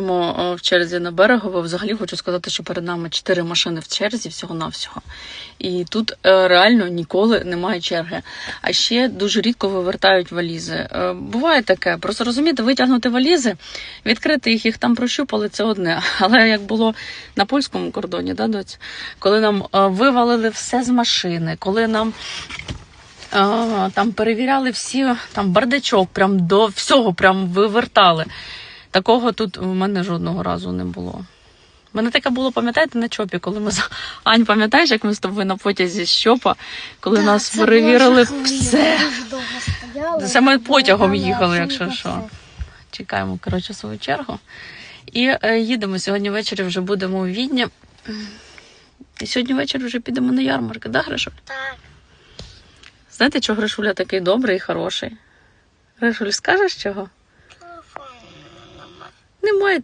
Е, в черзі на берегово. Взагалі хочу сказати, що перед нами чотири машини в черзі всього-навсього. І тут е, реально ніколи немає черги. А ще дуже рідко вивертають валізи. Е, Буває таке, просто розумієте, витягнути валізи, відкрити їх, їх там прощупали, це одне. Але як було на польському кордоні, да, доць? коли нам вивалили все з машини, коли нам. Там перевіряли всі там бардачок, прям до всього прям вивертали. Такого тут у мене жодного разу не було. У мене таке було, пам'ятаєте, на чопі, коли ми Ань, пам'ятаєш, як ми з тобою на потязі з чопа, коли Так, нас це перевірили все. Стояли. Саме потягом Там їхали, якщо що. все. Чекаємо, коротше, свою чергу. І е, їдемо сьогодні ввечері вже будемо у Відні. І сьогодні ввечері вже підемо на ярмарки, да, Гришуль? Так. Знаєте, чого Гришуля такий добрий і хороший? Гришуль, скажеш чого? Немає